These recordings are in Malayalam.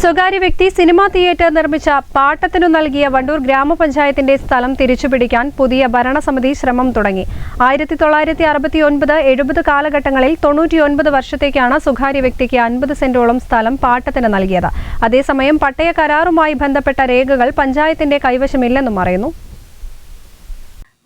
സ്വകാര്യ വ്യക്തി സിനിമാ തിയേറ്റർ നിർമ്മിച്ച പാട്ടത്തിനു നൽകിയ വണ്ടൂർ ഗ്രാമപഞ്ചായത്തിന്റെ സ്ഥലം തിരിച്ചുപിടിക്കാൻ പുതിയ ഭരണസമിതി ശ്രമം തുടങ്ങി. ആയിരത്തി തൊള്ളായിരത്തി അറുപത്തി ഒൻപത് എഴുപത് കാലഘട്ടങ്ങളിൽ തൊണ്ണൂറ്റിയൊൻപത് വർഷത്തേക്കാണ് സ്വകാര്യ വ്യക്തിക്ക് അൻപത് സെന്റോളം സ്ഥലം പാട്ടത്തിന് നൽകിയത്. അതേസമയം പട്ടയ കരാറുമായി ബന്ധപ്പെട്ട രേഖകൾ പഞ്ചായത്തിന്റെ കൈവശമില്ലെന്നും പറയുന്നു.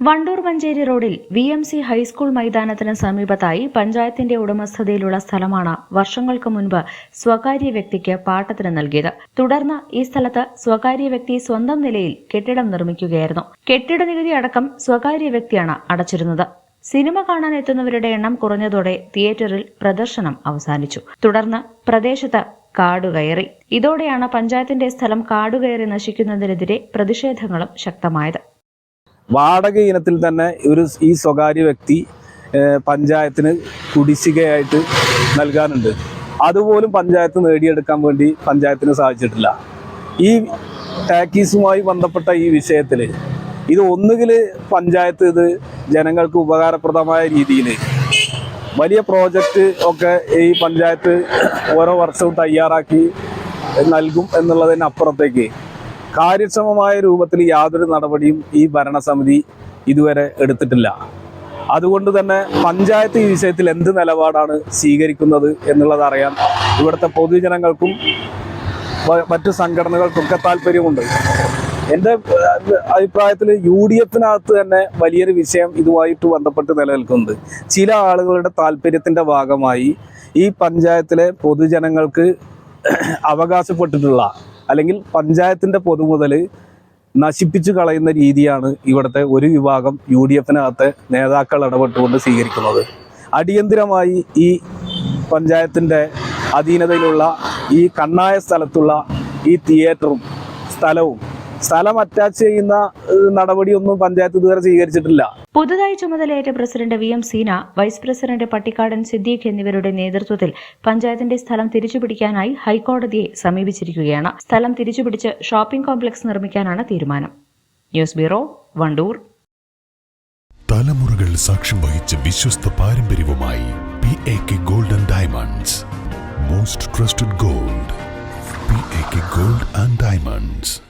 വണ്ടൂർ മഞ്ചേരി റോഡിൽ V M C high school മൈതാനത്തിന് സമീപത്തായി പഞ്ചായത്തിന്റെ ഉടമസ്ഥതയിലുള്ള സ്ഥലമാണ് വർഷങ്ങൾക്ക് മുൻപ് സ്വകാര്യ വ്യക്തിക്ക് പാട്ടത്തിന് നൽകിയത്. തുടർന്ന് ഈ സ്ഥലത്ത് സ്വകാര്യ വ്യക്തി സ്വന്തം നിലയിൽ കെട്ടിടം നിർമ്മിക്കുകയായിരുന്നു. കെട്ടിട നികുതി അടക്കം സ്വകാര്യ വ്യക്തിയാണ് അടച്ചിരുന്നത്. സിനിമ കാണാൻ എത്തുന്നവരുടെ എണ്ണം കുറഞ്ഞതോടെ തിയേറ്ററിൽ പ്രദർശനം അവസാനിച്ചു. തുടർന്ന് പ്രദേശത്ത് കാടുകയറി ഇതോടെയാണ് പഞ്ചായത്തിന്റെ സ്ഥലം കാടുകയറി നശിക്കുന്നതിനെതിരെ പ്രതിഷേധങ്ങളും ശക്തമായത്. വാടക ഇനത്തിൽ തന്നെ ഒരു ഈ സ്വകാര്യ വ്യക്തി പഞ്ചായത്തിന് കുടിശ്ശികയായിട്ട് നൽകാനുണ്ട്. അതുപോലും പഞ്ചായത്ത് നേടിയെടുക്കാൻ വേണ്ടി പഞ്ചായത്തിന് സാധിച്ചിട്ടില്ല. ഈ ടാക്കീസുമായി ബന്ധപ്പെട്ട ഈ വിഷയത്തിൽ ഇത് ഒന്നുകിൽ പഞ്ചായത്ത് ഇത് ജനങ്ങൾക്ക് ഉപകാരപ്രദമായ രീതിയിൽ വലിയ പ്രോജക്റ്റ് ഒക്കെ ഈ പഞ്ചായത്ത് ഓരോ വർഷവും തയ്യാറാക്കി നൽകും എന്നുള്ളതിനപ്പുറത്തേക്ക് കാര്യക്ഷമമായ രൂപത്തിൽ യാതൊരു നടപടിയും ഈ ഭരണസമിതി ഇതുവരെ എടുത്തിട്ടില്ല. അതുകൊണ്ട് തന്നെ പഞ്ചായത്ത് ഈ വിഷയത്തിൽ എന്ത് നിലപാടാണ് സ്വീകരിക്കുന്നത് എന്നുള്ളത് അറിയാൻ ഇവിടുത്തെ പൊതുജനങ്ങൾക്കും മറ്റു സംഘടനകൾക്കൊക്കെ താല്പര്യമുണ്ട്. എന്റെ അഭിപ്രായത്തിൽ യു ഡി എഫിനകത്ത് തന്നെ വലിയൊരു വിഷയം ഇതുമായിട്ട് ബന്ധപ്പെട്ട് നിലനിൽക്കുന്നുണ്ട്. ചില ആളുകളുടെ താല്പര്യത്തിന്റെ ഭാഗമായി ഈ പഞ്ചായത്തിലെ പൊതുജനങ്ങൾക്ക് അവകാശപ്പെട്ടിട്ടുള്ള അല്ലെങ്കിൽ പഞ്ചായത്തിന്റെ പൊതുമുതൽ നശിപ്പിച്ചു കളയുന്ന രീതിയാണ് ഇവിടുത്തെ ഒരു വിഭാഗം യു ഡി എഫിനകത്തെ നേതാക്കൾ ഇടപെട്ടുകൊണ്ട് സ്വീകരിക്കുന്നത്. അടിയന്തിരമായി ഈ പഞ്ചായത്തിന്റെ അധീനതയിലുള്ള ഈ കണ്ണായ സ്ഥലത്തുള്ള ഈ തിയേറ്ററും സ്ഥലവും സ്ഥലം അറ്റാച്ച് ചെയ്യുന്ന നടപടിയൊന്നും പഞ്ചായത്ത് ഇതുവരെ സ്വീകരിച്ചിട്ടില്ല. പുതുതായി ചുമതലയേറ്റ president V M Seena vice president Pattikkadan Siddique എന്നിവരുടെ നേതൃത്വത്തിൽ പഞ്ചായത്തിന്റെ സ്ഥലം തിരിച്ചുപിടിക്കാനായി ഹൈക്കോടതിയെ സമീപിച്ചിരിക്കുകയാണ്. സ്ഥലം തിരിച്ചുപിടിച്ച് ഷോപ്പിംഗ് കോംപ്ലക്സ് നിർമ്മിക്കാനാണ് തീരുമാനം. News bureau Vandoor. തലമുറകൾ സാക്ഷ്യം വഹിച്ച വിശ്വസ്ത പാരമ്പര്യവുമായി P A K golden diamonds. Most trusted gold P A K gold and diamonds.